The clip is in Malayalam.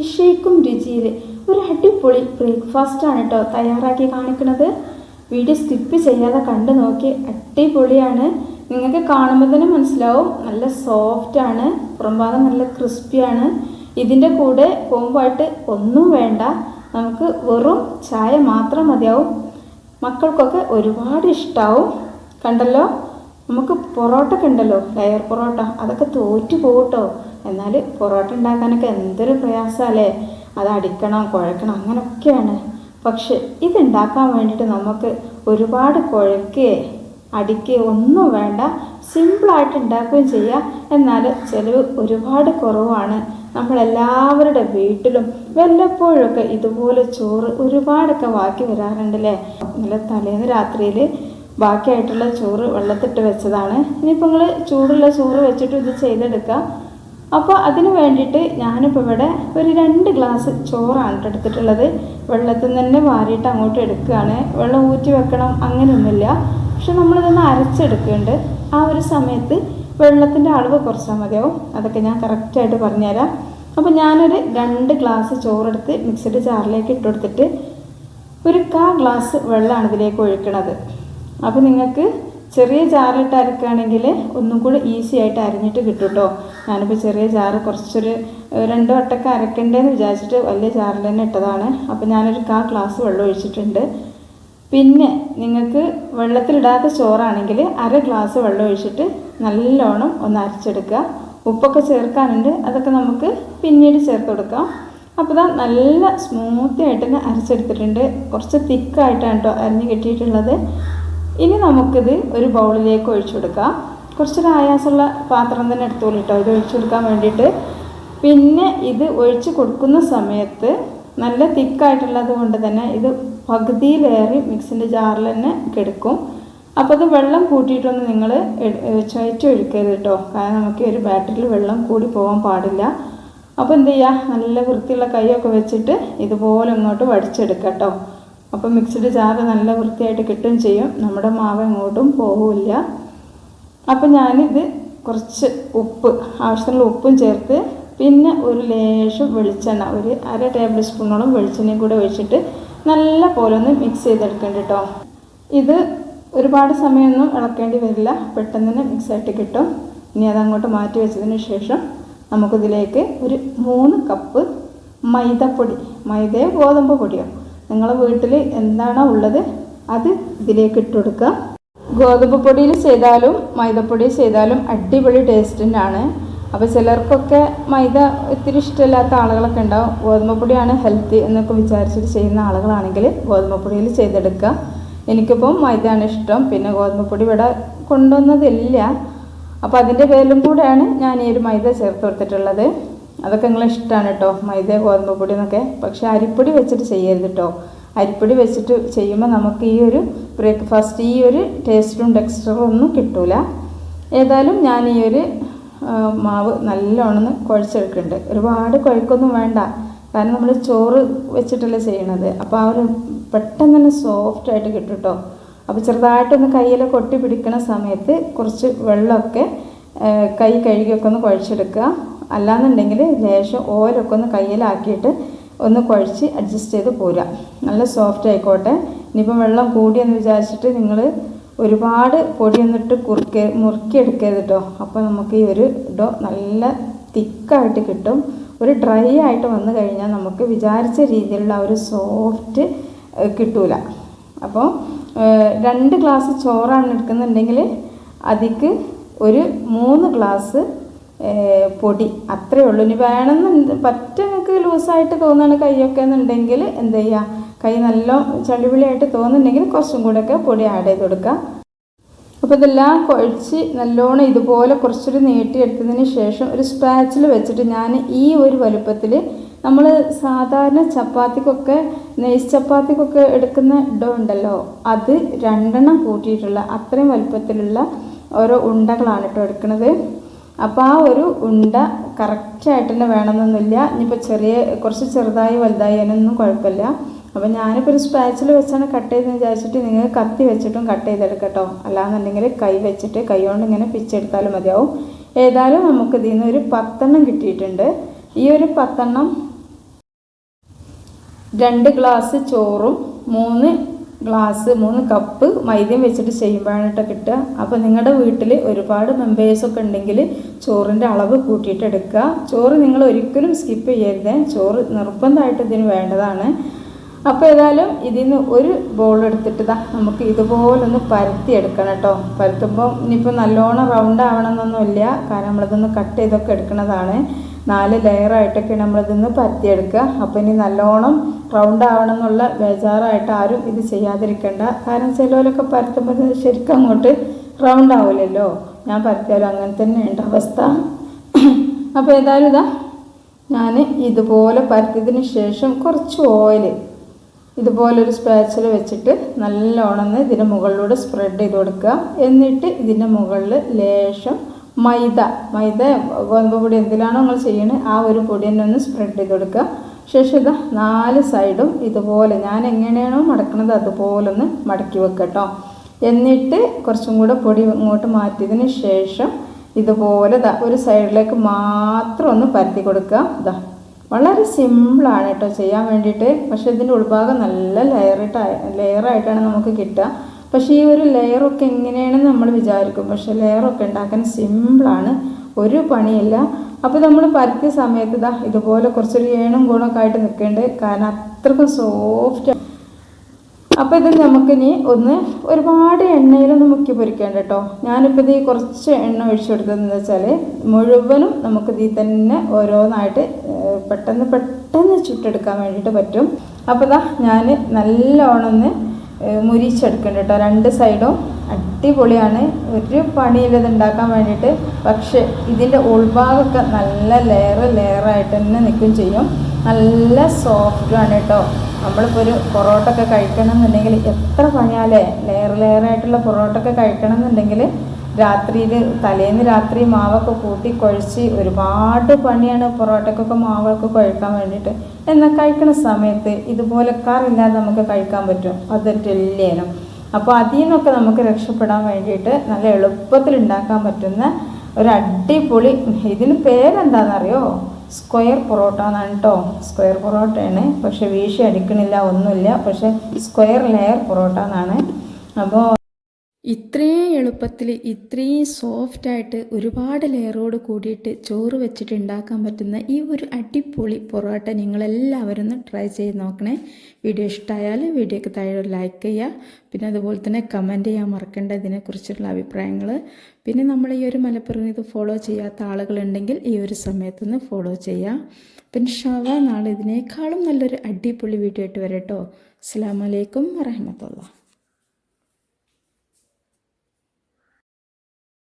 അതിശയിക്കും രുചിയിൽ. ഒരു അടിപൊളി ബ്രേക്ക്ഫാസ്റ്റാണ് കേട്ടോ തയ്യാറാക്കി കാണിക്കുന്നത്. വീഡിയോ സ്കിപ്പ് ചെയ്യാതെ കണ്ടു നോക്കി. അടിപൊളിയാണ്. നിങ്ങൾക്ക് കാണുമ്പോൾ തന്നെ മനസ്സിലാവും. നല്ല സോഫ്റ്റാണ് പുറംഭാഗം നല്ല ക്രിസ്പിയാണ് ഇതിന്റെ കൂടെ കോമ്പായിട്ട് ഒന്നും വേണ്ട. നമുക്ക് വെറും ചായ മാത്രം മതിയാവും. മക്കൾക്കൊക്കെ ഒരുപാട് ഇഷ്ടാവും. കണ്ടല്ലോ? നമുക്ക് പൊറോട്ട ഒക്കെ ഉണ്ടല്ലോ? ലെയർ പൊറോട്ട. അതൊക്കെ തോറ്റു പോകട്ടോ എന്നാൽ പൊറോട്ട ഉണ്ടാക്കാനൊക്കെ എന്തൊരു പ്രയാസമല്ലേ അത് അടിക്കണം കുഴക്കണം അങ്ങനെയൊക്കെയാണ് പക്ഷെ ഇതുണ്ടാക്കാൻ വേണ്ടിയിട്ട് നമുക്ക് ഒരുപാട് കുഴക്കുകയെ അടിക്കുകയോ ഒന്നും വേണ്ട സിമ്പിളായിട്ട് ഉണ്ടാക്കുകയും ചെയ്യാം. എന്നാൽ ചിലവ് ഒരുപാട് കുറവാണ്. നമ്മളെല്ലാവരുടെ വീട്ടിലും വല്ലപ്പോഴൊക്കെ ഇതുപോലെ ചോറ് ഒരുപാടൊക്കെ ബാക്കി വരാറുണ്ടല്ലേ? ഇന്നലെ തലേന്ന് രാത്രിയിൽ ബാക്കിയായിട്ടുള്ള ചോറ് വെള്ളത്തിട്ട് വെച്ചതാണ്. ഇനിയിപ്പോൾ നിങ്ങൾ ചൂടുള്ള ചോറ് വെച്ചിട്ട് ഇത് ചെയ്തെടുക്കാം. അപ്പോൾ അതിന് വേണ്ടിയിട്ട് ഞാനിപ്പോൾ ഇവിടെ ഒരു രണ്ട് ഗ്ലാസ് ചോറാണ് ട്ടോ എടുത്തിട്ടുള്ളത്. വെള്ളത്തിൽ നിന്ന് തന്നെ വാരിയിട്ട് അങ്ങോട്ട് എടുക്കുകയാണ്. വെള്ളം ഊറ്റി വെക്കണം അങ്ങനെയൊന്നുമില്ല. പക്ഷെ നമ്മളിതൊന്ന് അരച്ചെടുക്കുന്നുണ്ട്. ആ ഒരു സമയത്ത് വെള്ളത്തിന്റെ അളവ് കുറച്ചാൽ മതിയാവും. അതൊക്കെ ഞാൻ കറക്റ്റായിട്ട് പറഞ്ഞുതരാം. അപ്പോൾ ഞാനൊരു രണ്ട് ഗ്ലാസ് ചോറെടുത്ത് മിക്സഡ് ജാറിലേക്ക് ഇട്ട് കൊടുത്തിട്ട് ഒരു കാ ഗ്ലാസ് വെള്ളമാണ് ഇതിലേക്ക് ഒഴിക്കണത്. അപ്പോൾ നിങ്ങൾക്ക് ചെറിയ ജാറിലിട്ട് അരക്കുകയാണെങ്കിൽ ഒന്നും കൂടി ഈസി ആയിട്ട് അരിഞ്ഞിട്ട് കിട്ടും കേട്ടോ ഞാനിപ്പോൾ ചെറിയ ജാറ് കുറച്ചൊരു രണ്ട് വട്ടൊക്കെ അരക്കണ്ടേന്ന് വിചാരിച്ചിട്ട് വലിയ ജാറിൽ തന്നെ ഇട്ടതാണ്. അപ്പോൾ ഞാനൊരു കാ ഗ്ലാസ് വെള്ളം ഒഴിച്ചിട്ടുണ്ട്. പിന്നെ നിങ്ങൾക്ക് വെള്ളത്തിലിടാത്ത ചോറാണെങ്കിൽ അര ഗ്ലാസ് വെള്ളം ഒഴിച്ചിട്ട് നല്ലോണം ഒന്ന് അരച്ചെടുക്കുക. ഉപ്പൊക്കെ ചേർക്കാനുണ്ട് അതൊക്കെ നമുക്ക് പിന്നീട് ചേർത്ത് കൊടുക്കാം. അപ്പോൾ ഇതാ നല്ല സ്മൂത്തി ആയിട്ട് തന്നെ അരച്ചെടുത്തിട്ടുണ്ട്. കുറച്ച് തിക്കായിട്ടാണ് കേട്ടോ അരിഞ്ഞ് കിട്ടിയിട്ടുള്ളത്. ഇനി നമുക്കിത് ഒരു ബൗളിലേക്ക് ഒഴിച്ചു കൊടുക്കാം. കുറച്ചൊരു ആയാസമുള്ള പാത്രം തന്നെ എടുത്തോളൂ കേട്ടോ. ഇത് ഒഴിച്ചു കൊടുക്കാൻ വേണ്ടിയിട്ട്. പിന്നെ ഇത് ഒഴിച്ച് കൊടുക്കുന്ന സമയത്ത് നല്ല തിക്കായിട്ടുള്ളത് കൊണ്ട് തന്നെ ഇത് പകുതിയിലേറി മിക്സിന്റെ ജാറിൽ തന്നെ കിടക്കും. അപ്പോൾ അത് വെള്ളം കൂട്ടിയിട്ടൊന്നും നിങ്ങൾ ചുയറ്റി ഒഴിക്കരുത് കേട്ടോ. കാരണം നമുക്ക് ഒരു ബാറ്ററിൽ വെള്ളം കൂടി പോകാൻ പാടില്ല. അപ്പോൾ എന്ത് ചെയ്യുക? നല്ല വൃത്തിയുള്ള കൈയൊക്കെ വെച്ചിട്ട് ഇതുപോലെ ഇങ്ങോട്ട് വടിച്ചെടുക്കുക കേട്ടോ. അപ്പോൾ മിക്സിഡ് ജാറ് നല്ല വൃത്തിയായിട്ട് കിട്ടുകയും ചെയ്യും. നമ്മുടെ മാവ് എങ്ങോട്ടും പോവില്ല. അപ്പം ഞാനിത് കുറച്ച് ഉപ്പ് ആവശ്യത്തിനുള്ള ഉപ്പും ചേർത്ത് പിന്നെ ഒരു ലേശം വെളിച്ചെണ്ണ ഒരു അര ടേബിൾ സ്പൂണോളം വെളിച്ചെണ്ണയും കൂടെ ഒഴിച്ചിട്ട് നല്ല പോലെ ഒന്ന് മിക്സ് ചെയ്തെടുക്കേണ്ട കേട്ടോ ഇത് ഒരുപാട് സമയമൊന്നും ഇളക്കേണ്ടി വരില്ല പെട്ടെന്ന് തന്നെ മിക്സ് ആയിട്ട് കിട്ടും. ഇനി അതങ്ങോട്ട് മാറ്റി വെച്ചതിന് ശേഷം നമുക്കിതിലേക്ക് ഒരു മൂന്ന് കപ്പ് മൈദപ്പൊടി മൈദയോ ഗോതമ്പ് പൊടിയോ. നിങ്ങളെ വീട്ടിൽ എന്താണോ ഉള്ളത് അത് ഇതിലേക്ക് ഇട്ട് കൊടുക്കുക. ഗോതമ്പ് പൊടിയിൽ ചെയ്താലും മൈദപ്പൊടി ചെയ്താലും അടിപൊളി ടേസ്റ്റ് അപ്പോൾ ചിലർക്കൊക്കെ മൈദ ഒത്തിരി ഇഷ്ടമില്ലാത്ത ആളുകളൊക്കെ ഉണ്ടാവും. ഗോതമ്പ് പൊടിയാണ് ഹെൽത്തി എന്നൊക്കെ വിചാരിച്ചിട്ട് ചെയ്യുന്ന ആളുകളാണെങ്കിൽ ഗോതമ്പ് പൊടിയിൽ ചെയ്തെടുക്കുക. എനിക്കിപ്പം മൈദയാണ് ഇഷ്ടം. പിന്നെ ഗോതമ്പ് പൊടി ഇവിടെ കൊണ്ടുവന്നതില്ല. അപ്പോൾ അതിന്റെ പേരിലും കൂടെയാണ് ഞാൻ ഈ ഒരു മൈദ ചേർത്ത് കൊടുത്തിട്ടുള്ളത്. അതൊക്കെ നിങ്ങളിഷ്ടമാണ് കേട്ടോ. മൈദ ഗോതമ്പ് പൊടി എന്നൊക്കെ. പക്ഷേ അരിപ്പൊടി വെച്ചിട്ട് ചെയ്യരുത് കേട്ടോ. അരിപ്പൊടി വെച്ചിട്ട് ചെയ്യുമ്പോൾ നമുക്ക് ഈ ഒരു ബ്രേക്ക്ഫാസ്റ്റ് ഈ ഒരു ടേസ്റ്റും ടെക്സ്ചറും ഒന്നും കിട്ടൂല. ഏതായാലും ഞാൻ ഈ ഒരു മാവ് നല്ലോണം കുഴച്ചെടുക്കുന്നുണ്ട്. ഒരുപാട് കുഴക്കൊന്നും വേണ്ട. കാരണം നമ്മൾ ചോറ് വെച്ചിട്ടല്ലേ ചെയ്യണത്. അപ്പോൾ ആ ഒരു പെട്ടെന്ന് തന്നെ സോഫ്റ്റായിട്ട് കിട്ടും കേട്ടോ അപ്പോൾ ചെറുതായിട്ടൊന്ന് കയ്യിലൊക്കെ ഒട്ടി പിടിക്കുന്ന സമയത്ത് കുറച്ച് വെള്ളമൊക്കെ കൈ കഴുകിയൊക്കെ ഒന്ന് കുഴച്ചെടുക്കുക. അല്ലാന്നുണ്ടെങ്കിൽ ലേശം ഓയിലൊക്കെ ഒന്ന് കയ്യിലാക്കിയിട്ട് ഒന്ന് കുഴച്ച് അഡ്ജസ്റ്റ് ചെയ്ത് പോരുക. നല്ല സോഫ്റ്റ് ആയിക്കോട്ടെ. ഇനിയിപ്പം വെള്ളം കൂടിയെന്ന് വിചാരിച്ചിട്ട് നിങ്ങൾ ഒരുപാട് പൊടിയൊന്നിട്ട് കുറുക്കി മുറുക്കിയെടുക്കരുത് കേട്ടോ അപ്പോൾ നമുക്ക് ഈ ഒരു ഡോ നല്ല തിക്കായിട്ട് കിട്ടും. ഒരു ഡ്രൈ ആയിട്ട് വന്നു കഴിഞ്ഞാൽ നമുക്ക് വിചാരിച്ച രീതിയിലുള്ള ഒരു സോഫ്റ്റ് കിട്ടൂല. അപ്പോൾ രണ്ട് ഗ്ലാസ് ചോറാണ് എടുക്കുന്നുണ്ടെങ്കിൽ അതിക്ക് ഒരു മൂന്ന് ഗ്ലാസ് പൊടി. അത്രയേ ഉള്ളൂ. ഇനി വേണമെന്ന് പറ്റ നിങ്ങൾക്ക് ലൂസായിട്ട് തോന്നുകയാണ് കൈയൊക്കെ എന്നുണ്ടെങ്കിൽ എന്ത് ചെയ്യുക കൈ നല്ല ചളിവിളിയായിട്ട് തോന്നുന്നുണ്ടെങ്കിൽ കുറച്ചും കൂടെയൊക്കെ പൊടി ആഡ് ചെയ്ത് കൊടുക്കുക. അപ്പോൾ ഇതെല്ലാം കുഴച്ച് നല്ലോണം ഇതുപോലെ കുറച്ചൊരു നീട്ടിയെടുത്തതിന് ശേഷം ഒരു സ്പാച്ചിൽ വെച്ചിട്ട് ഞാൻ ഈ ഒരു വലുപ്പത്തിൽ നമ്മൾ സാധാരണ ചപ്പാത്തിക്കൊക്കെ നെയ്സ് ചപ്പാത്തിക്കൊക്കെ എടുക്കുന്ന ഡോ ഉണ്ടല്ലോ അത് രണ്ടെണ്ണം കൂട്ടിയിട്ടുള്ള അത്രയും വലുപ്പത്തിലുള്ള ഓരോ ഉണ്ടകളാണ് കേട്ടോ എടുക്കുന്നത്. അപ്പോൾ ആ ഒരു ഉണ്ട കറക്റ്റായിട്ട് തന്നെ വേണമെന്നൊന്നുമില്ല ഇനിയിപ്പോൾ ചെറിയ കുറച്ച് ചെറുതായി വലുതായി അതിനൊന്നും കുഴപ്പമില്ല. അപ്പോൾ ഞാനിപ്പോൾ ഒരു സ്പാച്ചിൽ വെച്ചാണ് കട്ട് ചെയ്തെന്ന് വിചാരിച്ചിട്ട് നിങ്ങൾ കത്തി വെച്ചിട്ടും കട്ട് ചെയ്തെടുക്കട്ടോ. അല്ലാന്നുണ്ടെങ്കിൽ കൈ വെച്ചിട്ട് കൈ കൊണ്ട് ഇങ്ങനെ പിച്ചെടുത്താലും മതിയാവും. ഏതായാലും നമുക്ക് ഇതിൽ നിന്ന് ഒരു പത്തെണ്ണം കിട്ടിയിട്ടുണ്ട്. ഈ ഒരു പത്തെണ്ണം രണ്ട് ഗ്ലാസ് ചോറും മൂന്ന് ഗ്ലാസ് മൂന്ന് കപ്പ് മൈദ്യം വെച്ചിട്ട് ചെയ്യുമ്പോഴാണ് കേട്ടോ കിട്ടുക. അപ്പോൾ നിങ്ങളുടെ വീട്ടിൽ ഒരുപാട് മെമ്പേഴ്സൊക്കെ ഉണ്ടെങ്കിൽ ചോറിന്റെ അളവ് കൂട്ടിയിട്ട് എടുക്കുക. ചോറ് നിങ്ങൾ ഒരിക്കലും സ്കിപ്പ് ചെയ്യരുത്. ചോറ് നിർബന്ധമായിട്ട് ഇതിന് വേണ്ടതാണ്. അപ്പോൾ ഏതായാലും ഇതിൽ നിന്ന് ഒരു ബോൾ എടുത്തിട്ട് ഇതാ നമുക്ക് ഇതുപോലൊന്ന് പരത്തി എടുക്കണം കേട്ടോ പരത്തുമ്പോൾ ഇനിയിപ്പോൾ നല്ലോണം റൗണ്ട് ആവണമെന്നൊന്നുമില്ല കാരണം നമ്മളിതൊന്ന് കട്ട് ചെയ്തൊക്കെ എടുക്കുന്നതാണ് നാല് ലെയറായിട്ടൊക്കെയാണ് നമ്മളിതൊന്ന് പരത്തിയെടുക്കുക. അപ്പോൾ ഇനി നല്ലോണം റൗണ്ട് ആവണം എന്നുള്ള ബേജാറായിട്ട് ആരും ഇത് ചെയ്യാതിരിക്കേണ്ട. കാരണം ചിലവരൊക്കെ പരത്തുമ്പോൾ ശരിക്കും അങ്ങോട്ട് റൗണ്ട് ആവില്ലല്ലോ ഞാൻ പരത്തിയാലും അങ്ങനെ തന്നെ ഉണ്ട് അവസ്ഥ. അപ്പോൾ ഏതായാലും ഇതാ ഞാൻ ഇതുപോലെ പരത്തിയതിന് ശേഷം കുറച്ച് ഓയിൽ ഇതുപോലൊരു സ്പാച്ചിൽ വെച്ചിട്ട് നല്ലോണം ഇതിന്റെ മുകളിലൂടെ സ്പ്രെഡ് ചെയ്ത് കൊടുക്കുക. എന്നിട്ട് ഇതിന്റെ മുകളിൽ ലേശം മൈദ. മൈദ ഗോതമ്പ് പൊടി എന്തിലാണോ നിങ്ങൾ ചെയ്യണത് ആ ഒരു പൊടി തന്നെ ഒന്ന് സ്പ്രെഡ് ചെയ്ത് കൊടുക്കുക. ശേഷം ഇത് നാല് സൈഡും ഇതുപോലെ ഞാൻ എങ്ങനെയാണോ മടക്കണത് അതുപോലെ ഒന്ന് മടക്കി വെക്കുക കേട്ടോ എന്നിട്ട് കുറച്ചും കൂടെ പൊടി ഇങ്ങോട്ട് മാറ്റിയതിന് ശേഷം ഇതുപോലെ ഇതാ ഒരു സൈഡിലേക്ക് മാത്രം ഒന്ന് പരത്തി കൊടുക്കുക. ഇതാ വളരെ സിമ്പിളാണ് കേട്ടോ ചെയ്യാൻ വേണ്ടിയിട്ട്. പക്ഷേ ഇതിന്റെ ഉൾഭാഗം നല്ല ലെയറിട്ട് ലെയറായിട്ടാണ് നമുക്ക് കിട്ടുക. പക്ഷേ ഈ ഒരു ലെയറൊക്കെ എങ്ങനെയാണെന്ന് നമ്മൾ വിചാരിക്കും. പക്ഷേ ലെയറൊക്കെ ഉണ്ടാക്കാൻ സിമ്പിളാണ് ഒരു പണിയില്ല. അപ്പോൾ നമ്മൾ പരത്തിയ സമയത്ത് ഇതാ ഇതുപോലെ കുറച്ചൊരു ഏണും ഗുണമൊക്കെ ആയിട്ട് നിൽക്കേണ്ടത് കാരണം അത്രക്കും സോഫ്റ്റ് അപ്പോൾ ഇത് നമുക്കിനി ഒന്ന് ഒരുപാട് എണ്ണയിലൊന്ന് മുക്കി പൊരിക്കേണ്ട കേട്ടോ. ഞാനിപ്പോൾ ഇത് കുറച്ച് എണ്ണ ഒഴിച്ചു കൊടുത്തതെന്ന് വെച്ചാൽ മുഴുവനും നമുക്ക് ഇതിൽ തന്നെ ഓരോന്നായിട്ട് പെട്ടെന്ന് പെട്ടെന്ന് ചുട്ടെടുക്കാൻ വേണ്ടിയിട്ട് പറ്റും. അപ്പോൾ ഇതാ ഞാൻ നല്ലോണം ഒന്ന് മുരിച്ചെടുക്കുന്നുണ്ട് കേട്ടോ. രണ്ട് സൈഡും അടിപൊളിയാണ്. ഒരു പണിയില്ലത് ഉണ്ടാക്കാൻ വേണ്ടിയിട്ട്. പക്ഷേ ഇതിന്റെ ഉൾഭാഗമൊക്കെ നല്ല ലെയർ ലെയറായിട്ട് തന്നെ നിൽക്കുകയും ചെയ്യും. നല്ല സോഫ്റ്റുമാണ് കേട്ടോ. നമ്മളിപ്പോൾ ഒരു പൊറോട്ട ഒക്കെ കഴിക്കണം എന്നുണ്ടെങ്കിൽ എത്ര പണിയാലേ? ലെയർ ലെയറായിട്ടുള്ള പൊറോട്ട ഒക്കെ കഴിക്കണം എന്നുണ്ടെങ്കിൽ രാത്രിയിൽ തലേന്ന് രാത്രി മാവൊക്കെ കൂട്ടി കുഴച്ച് ഒരുപാട് പണിയാണ് പൊറോട്ടക്കൊക്കെ മാവൊക്കെ കുഴക്കാൻ വേണ്ടിയിട്ട്. എന്നാൽ കഴിക്കുന്ന സമയത്ത് ഇതുപോലെ കറില്ലാതെ നമുക്ക് കഴിക്കാൻ പറ്റും. അതൊറ്റല്ലേനും അപ്പോൾ അതിൽ നിന്നൊക്കെ നമുക്ക് രക്ഷപ്പെടാൻ വേണ്ടിയിട്ട് നല്ല എളുപ്പത്തിൽ ഉണ്ടാക്കാൻ പറ്റുന്ന ഒരു അടിപൊളി ഇതിന് പേരെന്താണെന്നറിയോ സ്ക്വയർ പൊറോട്ട എന്നാണ് കേട്ടോ സ്ക്വയർ പൊറോട്ടയാണ്. പക്ഷെ വീശി അടിക്കണില്ല ഒന്നുമില്ല. പക്ഷെ സ്ക്വയർ ലെയർ പൊറോട്ട എന്നാണ് അപ്പോൾ ഇത്രയും എളുപ്പത്തിൽ ഇത്രയും സോഫ്റ്റായിട്ട് ഒരുപാട് ലെയറോട് കൂടിയിട്ട് ചോറ് വെച്ചിട്ട് ഉണ്ടാക്കാൻ പറ്റുന്ന ഈ ഒരു അടിപൊളി പൊറോട്ട നിങ്ങളെല്ലാവരും ഒന്ന് ട്രൈ ചെയ്ത് നോക്കണേ. വീഡിയോ ഇഷ്ടമായാൽ വീഡിയോക്ക് താഴെ ലൈക്ക് ചെയ്യുക. പിന്നെ അതുപോലെ തന്നെ കമന്റ് ചെയ്യാൻ മറക്കേണ്ട ഇതിനെക്കുറിച്ചുള്ള അഭിപ്രായങ്ങൾ പിന്നെ നമ്മൾ ഈ ഒരു മലപ്പുറം ഇത് ഫോളോ ചെയ്യാത്ത ആളുകളുണ്ടെങ്കിൽ ഈ ഒരു സമയത്തൊന്ന് ഫോളോ ചെയ്യുക പിന്നെ ഷവ നാളെ ഇതിനേക്കാളും നല്ലൊരു അടിപൊളി വീഡിയോ ആയിട്ട് വരട്ടോ. അസ്സാം വലൈക്കും വരഹമത്തുള്ള